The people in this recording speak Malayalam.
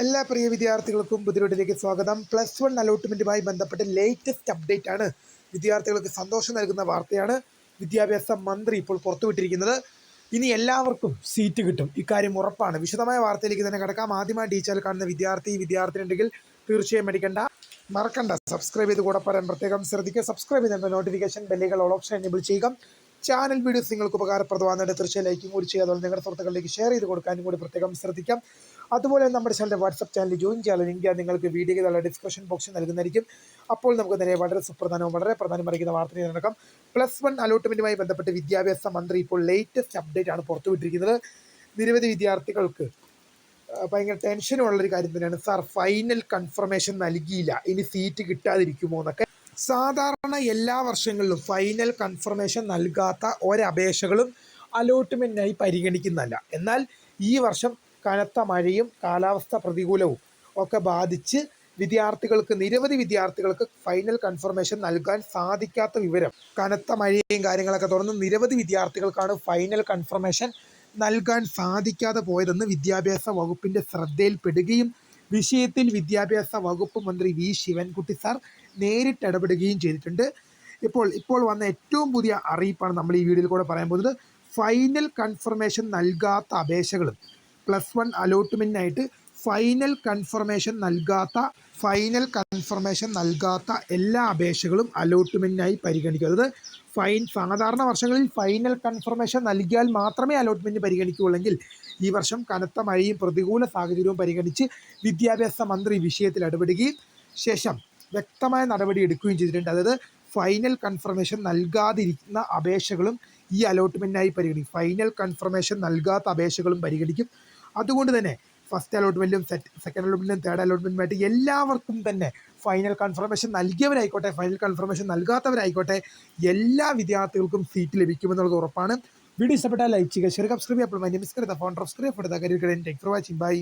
എല്ലാ പ്രിയ വിദ്യാർത്ഥികൾക്കും പുതിയൊട്ടിലേക്ക് സ്വാഗതം. പ്ലസ് വൺ അലോട്ട്മെന്റുമായി ബന്ധപ്പെട്ട് ലേറ്റസ്റ്റ് അപ്ഡേറ്റ് ആണ്. വിദ്യാർത്ഥികൾക്ക് സന്തോഷം നൽകുന്ന വാർത്തയാണ് വിദ്യാഭ്യാസ മന്ത്രി ഇപ്പോൾ പുറത്തുവിട്ടിരിക്കുന്നത്. ഇനി എല്ലാവർക്കും സീറ്റ് കിട്ടും. ഇക്കാര്യം ഉറപ്പാണ്. വിശദമായ വാർത്തയിലേക്ക് തന്നെ കിടക്കാം. ആദ്യമായി ടീച്ചറിൽ കാണുന്ന വിദ്യാർത്ഥി വിദ്യാർത്ഥി ഉണ്ടെങ്കിൽ തീർച്ചയായും മേടിക്കേണ്ട. മറക്കണ്ട. സബ്സ്ക്രൈബ് ചെയ്ത് കൂടെ പറയാൻ പ്രത്യേകം ശ്രദ്ധിക്കുക. സബ്സ്ക്രൈബ് ചെയ്ത നോട്ടിഫിക്കേഷൻ ബെല്ലുകൾ ഓൾ ഓപ്ഷൻ എനേബിൾ ചെയ്യുക. ചാനൽ വീഡിയോസ് നിങ്ങൾക്ക് ഉപകാരപ്രദമാകുന്നതിന് തീർച്ചയായും ലൈക്കും കൂടി ചെയ്യുക. അതുപോലെ നിങ്ങളുടെ സുഹൃത്തുക്കളിലേക്ക് ഷെയർ ചെയ്ത് കൊടുക്കാനും കൂടി പ്രത്യേകം ശ്രദ്ധിക്കാം. അതുപോലെ നമ്മുടെ ചാനലിന്റെ വാട്സപ്പ് ചാനൽ ജോയിൻ ചെയ്യാൻ ലിങ്ക് നിങ്ങൾക്ക് വീഡിയോകളുടെ ഡിസ്ക്രിപ്ഷൻ ബോക്സിൽ നൽകുന്നതായിരിക്കും. അപ്പോൾ നമുക്ക് നേരെ വളരെ സുപ്രധാനവും വളരെ പ്രധാനം അറിയിക്കുന്ന വാർത്തയിൽ നടക്കാം. പ്ലസ് വൺ അലോട്ട്മെന്റുമായി ബന്ധപ്പെട്ട് വിദ്യാഭ്യാസ മന്ത്രി ഇപ്പോൾ ലേറ്റസ്റ്റ് അപ്ഡേറ്റ് ആണ് പുറത്തുവിട്ടിരിക്കുന്നത്. നിരവധി വിദ്യാർത്ഥികൾക്ക് ഭയങ്കര ടെൻഷനുള്ളൊരു കാര്യം തന്നെയാണ്. സാർ ഫൈനൽ കൺഫർമേഷൻ നൽകിയില്ല. ഇനി സീറ്റ് കിട്ടാതിരിക്കുമോ എന്നൊക്കെ. സാധാരണ എല്ലാ വർഷങ്ങളിലും ഫൈനൽ കൺഫർമേഷൻ നൽകാത്ത ഒരപേക്ഷകളും അലോട്ട്മെന്റിനായി പരിഗണിക്കുന്നതല്ല. എന്നാൽ ഈ വർഷം കനത്ത മഴയും കാലാവസ്ഥ പ്രതികൂലവും ഒക്കെ ബാധിച്ച് വിദ്യാർത്ഥികൾക്ക് നിരവധി വിദ്യാർത്ഥികൾക്ക് ഫൈനൽ കൺഫർമേഷൻ നൽകാൻ സാധിക്കാത്ത വിവരം. കനത്ത മഴയും കാര്യങ്ങളൊക്കെ തുടർന്ന് നിരവധി വിദ്യാർത്ഥികൾക്കാണ് ഫൈനൽ കൺഫർമേഷൻ നൽകാൻ സാധിക്കാതെ പോയതെന്ന് വിദ്യാഭ്യാസ വകുപ്പിന്റെ ശ്രദ്ധയിൽപ്പെടുകയും വിഷയത്തിൽ വിദ്യാഭ്യാസ വകുപ്പ് മന്ത്രി വി. ശിവൻകുട്ടി സാർ നേരിട്ട് ഇടപെടുകയും ചെയ്തിട്ടുണ്ട്. ഇപ്പോൾ ഇപ്പോൾ വന്ന ഏറ്റവും പുതിയ അറിയിപ്പാണ് നമ്മൾ ഈ വീഡിയോയിൽ കൂടെ പറയാൻ പോകുന്നത്. ഫൈനൽ കൺഫർമേഷൻ നൽകാത്ത അപേക്ഷകളും പ്ലസ് വൺ അലോട്ട്മെന്റിനായിട്ട് ഫൈനൽ കൺഫർമേഷൻ നൽകാത്ത ഫൈനൽ കൺഫർമേഷൻ നൽകാത്ത എല്ലാ അപേക്ഷകളും അലോട്ട്മെന്റിനായി പരിഗണിക്കും. അതായത് ഫൈൻ സാധാരണ വർഷങ്ങളിൽ ഫൈനൽ കൺഫർമേഷൻ നൽകിയാൽ മാത്രമേ അലോട്ട്മെന്റ് പരിഗണിക്കുകയുള്ളെങ്കിൽ ഈ വർഷം കനത്ത മഴയും പ്രതികൂല സാഹചര്യവും പരിഗണിച്ച് വിദ്യാഭ്യാസ മന്ത്രി വിഷയത്തിൽ ഇടപെടുകയും ശേഷം വ്യക്തമായ നടപടി എടുക്കുകയും ചെയ്തിട്ടുണ്ട്. അതായത് ഫൈനൽ കൺഫർമേഷൻ നൽകാതിരിക്കുന്ന അപേക്ഷകളും ഈ അലോട്ട്മെന്റിനായി പരിഗണിക്കും. ഫൈനൽ കൺഫർമേഷൻ നൽകാത്ത അപേക്ഷകളും പരിഗണിക്കും. അതുകൊണ്ട് തന്നെ ഫസ്റ്റ് അലോട്ട്മെന്റിലും സെക്കൻഡ് അലോട്ട്മെന്റിലും തേർഡ് അലോട്ട്മെന്റുമായിട്ട് എല്ലാവർക്കും തന്നെ ഫൈനൽ കൺഫർമേഷൻ നൽകിയവരായിക്കോട്ടെ ഫൈനൽ കൺഫർമേഷൻ നൽകാത്തവരായിക്കോട്ടെ എല്ലാ വിദ്യാർത്ഥികൾക്കും സീറ്റ് ലഭിക്കുമെന്നുള്ളത് ഉറപ്പാണ്. വീഡിയോ ഇഷ്ടപ്പെട്ടാൽ ലൈക്ക് ചെയ്യുക ഷെയർ സബ്സ്ക്രൈബ് അപ്പോൾ my screen for the career for watching bye